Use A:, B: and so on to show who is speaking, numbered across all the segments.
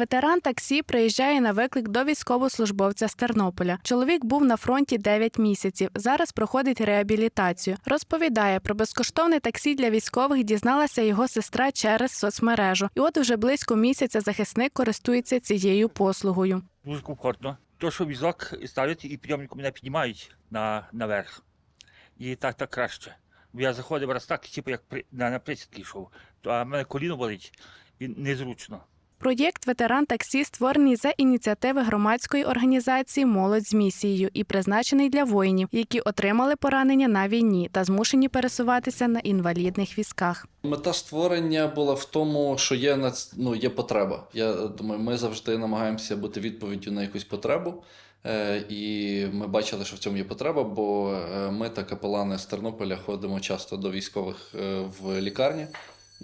A: Ветеран таксі приїжджає на виклик до військовослужбовця з Тернополя. Чоловік був на фронті 9 місяців. Зараз проходить реабілітацію. Розповідає про безкоштовне таксі для військових. Дізналася його сестра через соцмережу. І от вже близько місяця захисник користується цією послугою.
B: Дуже комфортно. То, що візок ставлять і прийомником мене піднімають на, наверх. І так так краще. Бо я заходив раз так, типу як на, на присідки йшов, то а мене коліно болить і незручно.
A: Проєкт Ветеран таксі створений за ініціативи громадської організації Молодь з місією і призначений для воїнів, які отримали поранення на війні та змушені пересуватися на інвалідних візках.
C: Мета створення була в тому, що є ну, є потреба. Я думаю, ми завжди намагаємося бути відповіддю на якусь потребу. Е, і ми бачили, що в цьому є потреба, бо е, ми та капелани з Тернополя ходимо часто до військових е, в лікарні.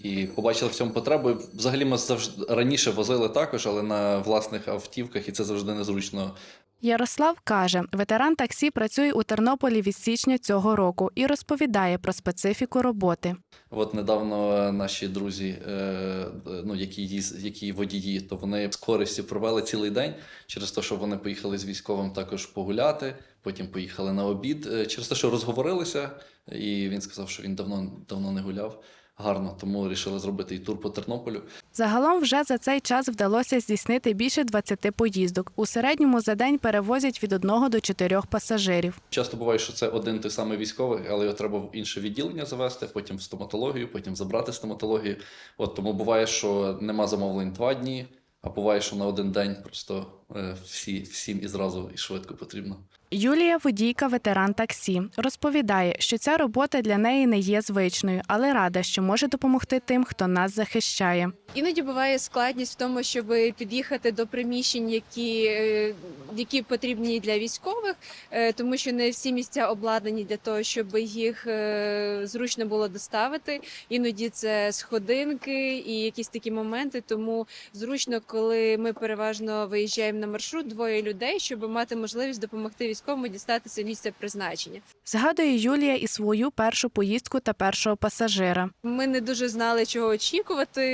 C: І побачили в цьому потребу. Взагалі ми завжди раніше возили також, але на власних автівках, і це завжди незручно
A: Ярослав каже, ветеран таксі працює у Тернополі від січня цього року і розповідає про специфіку роботи.
C: От недавно е, наші друзі, е, ну які їз- які водії, то вони з користю провели цілий день через те, що вони поїхали з військовим також погуляти. Потім поїхали на обід е, через те, що розговорилися, і він сказав, що він давно давно не гуляв. Гарно, тому вирішили зробити і тур по Тернополю.
A: Загалом вже за цей час вдалося здійснити більше 20 поїздок. У середньому за день перевозять від одного до чотирьох пасажирів.
C: Часто буває, що це один той самий військовий, але його треба в інше відділення завести, потім в стоматологію, потім забрати стоматологію. От тому буває, що нема замовлень два дні, а буває, що на один день просто е, всі, всім і зразу і швидко потрібно.
A: Юлія водійка, ветеран таксі, розповідає, що ця робота для неї не є звичною, але рада, що може допомогти тим, хто нас захищає.
D: Іноді буває складність в тому, щоб під'їхати до приміщень, які, е, які потрібні для військових, е, тому що не всі місця обладнані для того, щоб їх е, зручно було доставити. Іноді це сходинки і якісь такі моменти. Тому зручно, коли ми переважно виїжджаємо на маршрут двоє людей, щоб мати можливість допомогти військовому дістатися місця призначення.
A: Згадує Юлія і свою першу поїздку та першого пасажира.
D: Ми не дуже знали, чого очікувати.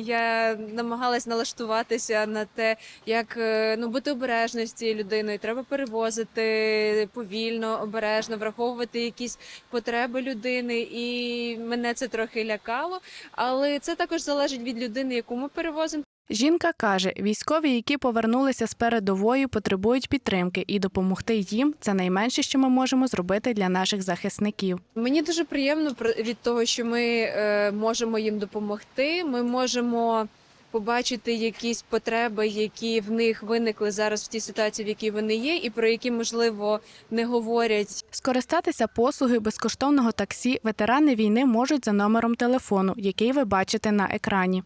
D: Я намагалась налаштуватися на те, як е, ну бути обережною з цією людиною. Треба перевозити повільно, обережно, враховувати якісь потреби людини, і мене це трохи лякало. Але це також залежить від людини, яку ми перевозимо.
A: Жінка каже, військові, які повернулися з передової, потребують підтримки, і допомогти їм це найменше, що ми можемо зробити для наших захисників.
D: Мені дуже приємно від того, що ми е, можемо їм допомогти. Ми можемо побачити якісь потреби, які в них виникли зараз в тій ситуації, в якій вони є, і про які можливо не говорять.
A: Скористатися послугою безкоштовного таксі ветерани війни можуть за номером телефону, який ви бачите на екрані.